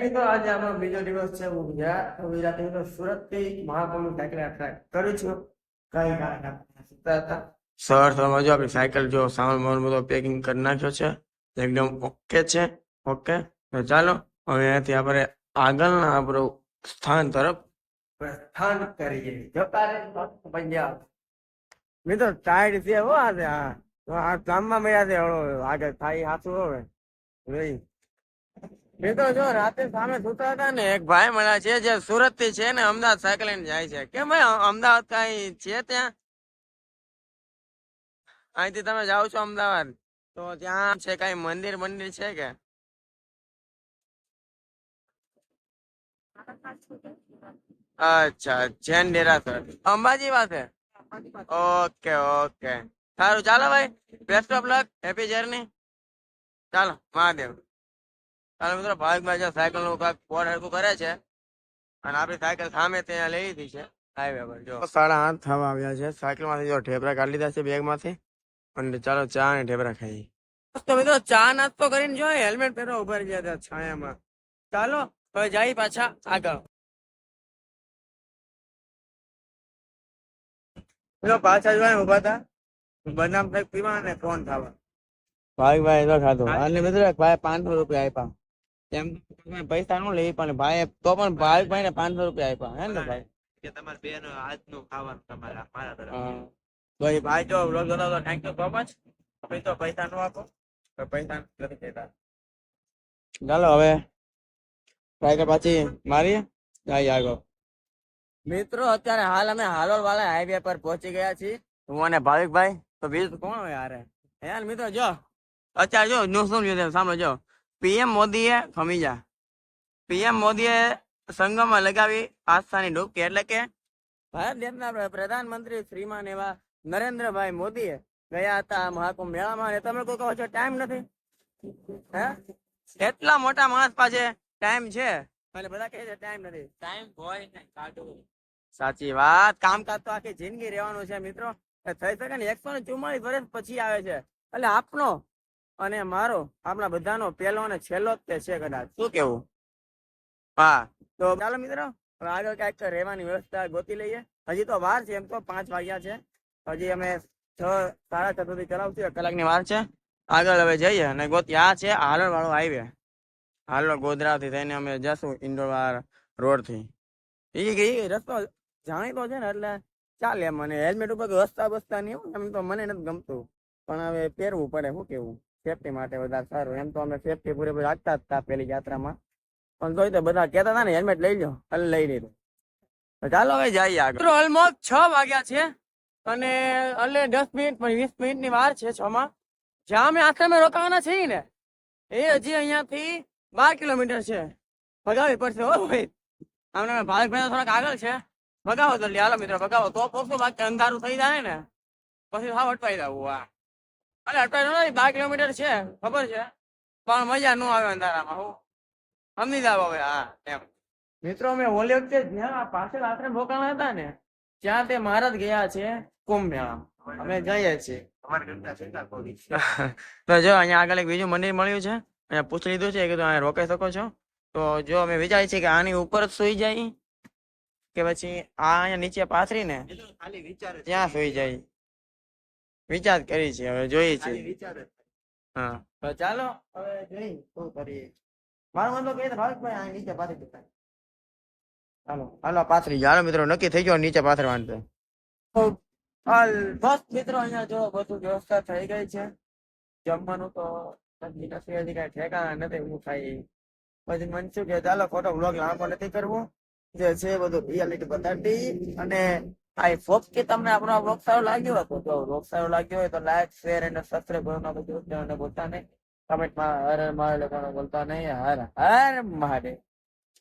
મિત્રો આજે આપણો બીજો દિવસ છે હું ગુજરાત ગુજરાત મિત્રો સુરતથી મહાકુંભ સાયકલ યાત્રા કરું છું. કઈ કારણ હતા? સર જો આપણી સાયકલ જો સામાન વામાન બધો પેકિંગ કરી નાખ્યો છે એકદમ ઓકે છે ઓકે તો ચાલો હવે અહીંયાથી આપણે આગળના આપણું સ્થાન તરફ પ્રસ્થાન કરીએ. જતા પંજાબ મિત્રો ટાઈડ છે હો આજે હા. તો આ ગામમાં મળ્યા છે હળો આગળ. થાય હાથું હવે. જોઈ તો જો રાતે સામે સુતા હતા ને, એક ભાઈ મળ્યા છે જે સુરતથી છે ને, અમદાવાદ સાયકલ જાય છે. કેમ ભાઈ અમદાવાદ કઈ છે ત્યાં? અહીંથી તમે જાઓ છો અમદાવાદ, તો ત્યાં છે કઈ મંદિર મંદિર છે કે? અચ્છા, જૈન ડેરાસર અંબાજી પાસે? Okay okay. સારું, ચાલો ભાઈ. Best of luck happy journey ચાલો, મહાદેવ. ચાલો મિત્રો ભાવિકભાઈ જે સાયકલનું પોર હરકું કરે છે અને આપણી સાયકલ સામે ત્યાં લઈ લીધી છે હાઈવે પર જો. સાડા આઠ થવા આવ્યા છે. સાયકલમાંથી જો ઢેબરા કાઢી લીધા છે બેગમાંથી અને ચાલો ચા અને ઢેબરા ખાઈએ. તો મિત્રો ચા નાસ્તો કરીને જો હેલ્મેટ પહેરો ઊભા રહી ગયા હતા છાયામાં. ચાલો હવે જઈ પાછા આગળ. પાછા જોવા ઊભા હતા બદામ કંઈક પીવા અને ફોન થવા. ભાઈ ભાઈ તો ખાધો. અને મિત્રો ભાઈ પાંચસો રૂપિયા આપ્યા. એમ તમે પૈસા નું લઈ પણ ભાઈ તો પણ ભાઈ ભાઈ ને પાંચસો રૂપિયા આપ્યા. હે ને ભાઈ? કે તમારે બેન આજનું ખાવાનું તમારા મારા તરફ ભાઈ ભાઈ જો vlog જોતા તો થેન્ક યુ સો મચ તમે તો પૈસા નું આપો. તો પૈસા નથી દેતા ચાલો હવે. સાયકલ પાછી મારીએ જાય આગળ મિત્રો અત્યારે હાલ અમે હાલોલ વાળા હાઈવે પર પહોંચી ગયા છીએ. હું અને ભાવિકભાઈ. તો બીજું કોણ હોય યાર યાર મિત્રો જો. અત્યારે જો નો શું ન્યૂઝ સાંભળો જો પીએમ મોદીએ ખમીજા પીએમ મોદીએ સંગમમાં લગાવી આસ્થાની ડૂબકી એટલે કે ભારત દેશના પ્રધાનમંત્રી શ્રીમાન એવા નરેન્દ્રભાઈ મોદીએ ગયા હતા મહાકુંભ મેળામાં. તમે કોઈ કહો છો, ટાઈમ નથી? હે? એટલા મોટા માણસ પાસે ટાઈમ છે? અને બધા કહે છે, ટાઈમ નથી. ટાઈમ હોય ને કાઢો. સાચી વાત. કામકાજ તો આખી જિંદગી રહેવાનું છે, મિત્રો. થઈ શકે ને, એકસો ને ચુમ્માલીસ વર્ષ પછી આવે છે. એટલે આપનો અને મારો, આપણા બધાનો પહેલો અને છેલ્લો જ તે છે કદાચ. શું કેવું? હા, તો ચાલો મિત્રો આગળ ક્યાંક રહેવાની વ્યવસ્થા ગોતી લઈએ. હજી તો વાર છે, એમ તો પાંચ વાગ્યા છે. હજી અમે છ, સાડા છ સુધી ચલાવશું, એક કલાકની વાર છે. આગળ હવે જઈએ અને ગોતી, આ છે હાલણ વાળો હાઈવે હાલણ ગોધરા થી થઈને અમે જશું ઇન્ડોર રોડથી એ રસ્તો જાણીતો છે ને, એટલે ચાલે મને હેલ્મેટ ઉપર વસ્તા બસતા નહીં એમ તો મને નથી ગમતું. પણ હવે પહેરવું પડે, શું કેવું? સેફટી માટે વધારે સારું. એમ તો અમે સેફટી પૂરેપૂરી રાખતા હતા પેલી યાત્રામાં. પણ તોય તો બધા કહેતા હતા ને હેલ્મેટ લઈ લો એટલે લઈ લીધું. ચાલો હવે જઈએ આગળ. ઓલમોસ્ટ છ વાગ્યા છે અને એટલે દસ મિનિટ પણ વીસ મિનિટની વાર છે છ માં જ્યાં અમે આશ્રમે રોકાવાના છીએ ને, એ હજી અહીંયાથી બાર કિલોમીટર છે. ભગાવી પડશે હો ભાઈ. આમને ભારતભાઈ થોડાક આગળ છે. ભગાવો જલ્દી. હાલો મિત્રો, ભગાવો. તો પોખતો બાકી અંધારું થઈ જાય ને, પછી હા અટવાઈ જવું આ અરે નથી બાર કિલોમીટર છે ખબર છે? પણ મજા ન આવે અંધારામાં હું. જાવ હવે હા એમ. મિત્રો અમે ઓલી વખતે જ્યાં પાછળ આશ્રમ રોકાણા હતા ને ત્યાં તે મહારાજ ગયા છે કુંભ મેળા અમે જઈએ છીએ. તો જો અહીંયા આગળ એક બીજું મંદિર મળ્યું છે અહીંયા પૂછી લીધું છે કે તમે રોકાઈ શકો છો? તો જો અમે વિચારીએ છીએ કે આની ઉપર જ સુઈ જાય કે પછી આ અહીંયા નીચે પાથરી ને એ તો ખાલી વિચાર જ ત્યાં સુઈ જાય. વિચાર કરી છે હવે જોઈએ છીએ વિચાર હા. તો ચાલો હવે જોઈ શું કરીએ? મારો મતલબ કે ભાવિકભાઈ આ નીચે પાથરી દેતા ચાલો હાલો પાથરી જાઓ. મિત્રો નક્કી થઈ ગયો નીચે પાથરવાનું તો. હાલ બસ મિત્રો અહીંયા જો બધું વ્યવસ્થા થઈ ગઈ છે. જમવાનું તો નથી નથી હજી કઈ ઠેકાણા નથી હું ખાઈ પછી મન શું કે ચાલો ખોટો બ્લોગ લાંબો નથી કરવો. જે છે બધું રિયાલિટી બતાડી અને આઈ હોપ કે તમને આપણો વ્લોગ સારો લાગ્યો હતો જો વ્લોગ સારો લાગ્યો હોય તો લાઈક શેર અને સબસ્ક્રાઈબ કરવાનું બધું નહીં. કમેન્ટમાં હર હર મહાદેવ ભૂલતા નહીં. હર હર મહાદેવ.